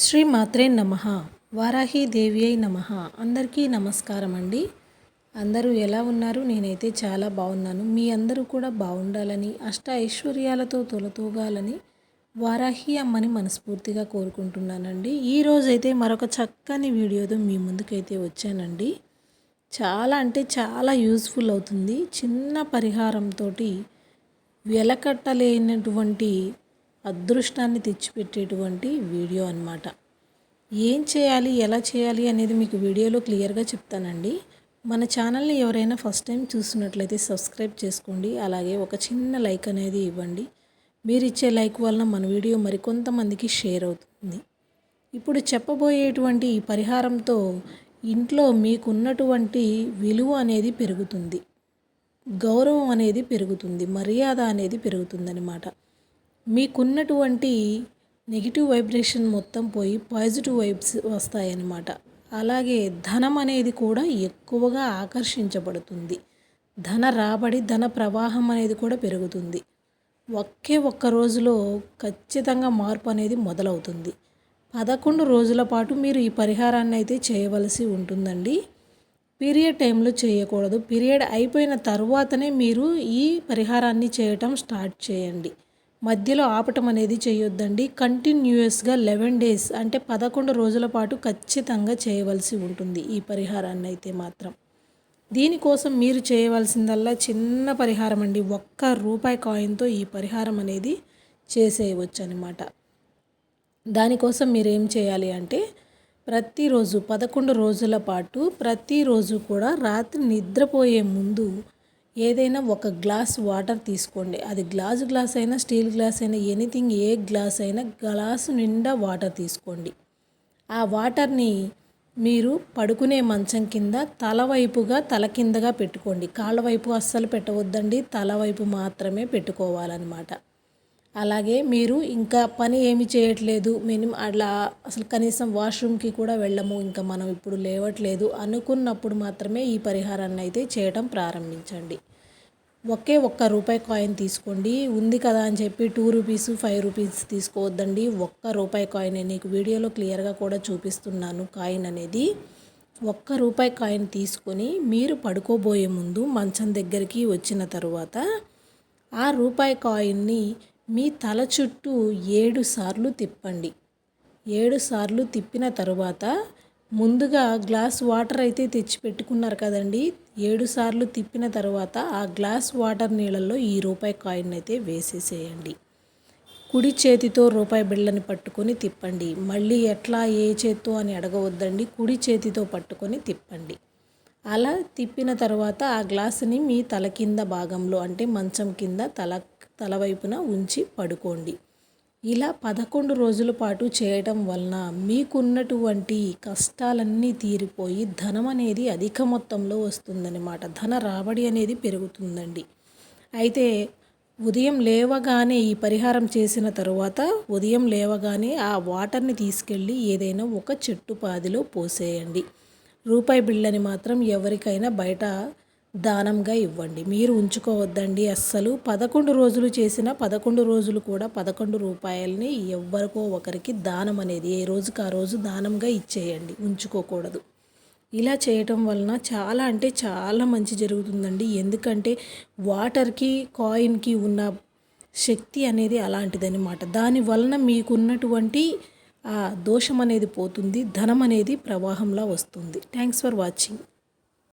శ్రీ మాత్రే నమ. వారాహి దేవి అయి నమ. అందరికీ నమస్కారం అండి అందరూ ఎలా ఉన్నారు? నేనైతే చాలా బాగున్నాను. మీ అందరూ కూడా బాగుండాలని అష్ట ఐశ్వర్యాలతో తొలతూగాలని వారాహి అమ్మని మనస్ఫూర్తిగా కోరుకుంటున్నానండి. ఈరోజైతే మరొక చక్కని వీడియోతో మీ ముందుకైతే వచ్చానండి. చాలా అంటే చాలా యూస్ఫుల్ అవుతుంది. చిన్న పరిహారంతో వెలకట్టలేనటువంటి అదృష్టాన్ని తెచ్చిపెట్టేటువంటి వీడియో అన్నమాట. ఏం చేయాలి ఎలా చేయాలి అనేది మీకు వీడియోలో క్లియర్గా చెప్తానండి. మన ఛానల్ని ఎవరైనా ఫస్ట్ టైం చూసినట్లయితే సబ్స్క్రైబ్ చేసుకోండి. అలాగే ఒక చిన్న లైక్ అనేది ఇవ్వండి. మీరు ఇచ్చే లైక్ వలన మన వీడియో మరికొంతమందికి షేర్ అవుతుంది. ఇప్పుడు చెప్పబోయేటువంటి ఈ పరిహారంతో ఇంట్లో మీకున్నటువంటి విలువ అనేది పెరుగుతుంది. గౌరవం అనేది పెరుగుతుంది. మర్యాద అనేది పెరుగుతుందన్నమాట. మీకున్నటువంటి నెగిటివ్ వైబ్రేషన్ మొత్తం పోయి పాజిటివ్ వైబ్స్ వస్తాయన్నమాట. అలాగే ధనం అనేది కూడా ఎక్కువగా ఆకర్షించబడుతుంది. ధన రాబడి ధన ప్రవాహం అనేది కూడా పెరుగుతుంది. ఒకే ఒక్క రోజులో ఖచ్చితంగా మార్పు అనేది మొదలవుతుంది. పదకొండు రోజుల పాటు మీరు ఈ పరిహారాన్ని అయితే చేయవలసి ఉంటుందండి. పీరియడ్ టైంలో చేయకూడదు. పీరియడ్ అయిపోయిన తర్వాతనే మీరు ఈ పరిహారాన్ని చేయటం స్టార్ట్ చేయండి. మధ్యలో ఆపటం అనేది చేయొద్దండి. కంటిన్యూయస్గా లెవెన్ డేస్ అంటే పదకొండు రోజుల పాటు ఖచ్చితంగా చేయవలసి ఉంటుంది ఈ పరిహారాన్ని అయితే మాత్రం. దీనికోసం మీరు చేయవలసిందల్లా చిన్న పరిహారం అండి. ఒక్క రూపాయి కాయిన్తో ఈ పరిహారం అనేది చేసేయవచ్చు అనమాట దానికోసం మీరు ఏం చేయాలి అంటే ప్రతిరోజు పదకొండు రోజుల పాటు ప్రతిరోజు కూడా రాత్రి నిద్రపోయే ముందు ఏదైనా ఒక గ్లాస్ వాటర్ తీసుకోండి. అది గ్లాస్ గ్లాస్ అయినా స్టీల్ గ్లాస్ అయినా ఎనీథింగ్ ఏ గ్లాస్ అయినా గ్లాసు నిండా వాటర్ తీసుకోండి. ఆ వాటర్ని మీరు పడుకునే మంచం కింద తల వైపుగా తల కిందగా పెట్టుకోండి. కాళ్ళ వైపు అస్సలు పెట్టవద్దండి. తల వైపు మాత్రమే పెట్టుకోవాలన్నమాట. అలాగే మీరు ఇంకా పని ఏమి చేయట్లేదు మినిమం అట్లా అసలు కనీసం వాష్రూమ్కి కూడా వెళ్ళము ఇంకా మనం ఇప్పుడు లేవట్లేదు అనుకున్నప్పుడు మాత్రమే ఈ పరిహారాన్ని అయితే చేయటం ప్రారంభించండి. ఒకే ఒక్క రూపాయి కాయిన్ తీసుకోండి. ఉంది కదా అని చెప్పి టూ రూపీస్ ఫైవ్ రూపీస్ తీసుకోవద్దండి. ఒక్క రూపాయి కాయిన్ నీకు వీడియోలో క్లియర్గా కూడా చూపిస్తున్నాను. కాయిన్ అనేది ఒక్క రూపాయి కాయిన్ తీసుకొని మీరు పడుకోబోయే ముందు మంచం దగ్గరికి వచ్చిన తర్వాత ఆ రూపాయి కాయిన్ని మీ తల చుట్టూ ఏడు సార్లు తిప్పండి. ఏడు సార్లు తిప్పిన తరువాత ముందుగా గ్లాస్ వాటర్ అయితే తెచ్చి పెట్టుకున్నారు కదండి. ఏడు సార్లు తిప్పిన తర్వాత ఆ గ్లాస్ వాటర్ నీళ్ళల్లో ఈ రూపాయి కాయిన్ అయితే వేసేసేయండి. కుడి చేతితో రూపాయి బిళ్ళని పట్టుకొని తిప్పండి. మళ్ళీ ఎట్లా ఏ చేత్తో అని అడగవద్దండి. కుడి చేతితో పట్టుకొని తిప్పండి. అలా తిప్పిన తర్వాత ఆ గ్లాసుని మీ తల కింద భాగంలో అంటే మంచం కింద తల తలవైపున ఉంచి పడుకోండి. ఇలా పదకొండు రోజుల పాటు చేయటం వలన మీకున్నటువంటి కష్టాలన్నీ తీరిపోయి ధనం అనేది అధిక మొత్తంలో వస్తుందన్నమాట. ధన రాబడి అనేది పెరుగుతుందండి. అయితే ఉదయం లేవగానే ఈ పరిహారం చేసిన తరువాత ఉదయం లేవగానే ఆ వాటర్ని తీసుకెళ్ళి ఏదైనా ఒక చెట్టు పాదిలో పోసేయండి. రూపాయి బిళ్ళని మాత్రం ఎవరికైనా బయట దానంగా ఇవ్వండి. మీరు ఉంచుకోవద్దండి. అస్సలు పదకొండు రోజులు చేసిన పదకొండు రోజులు కూడా పదకొండు రూపాయలని ఎవరికో ఒకరికి దానం అనేది ఏ రోజుకి ఆ రోజు దానంగా ఇచ్చేయండి. ఉంచుకోకూడదు. ఇలా చేయటం వలన చాలా అంటే చాలా మంచి జరుగుతుందండి. ఎందుకంటే వాటర్కి కాయిన్కి ఉన్న శక్తి అనేది అలాంటిదనమాట దాని వలన మీకున్నటువంటి ఆ దోషం అనేది పోతుంది. ధనం అనేది ప్రవాహంలా వస్తుంది. Thanks for watching.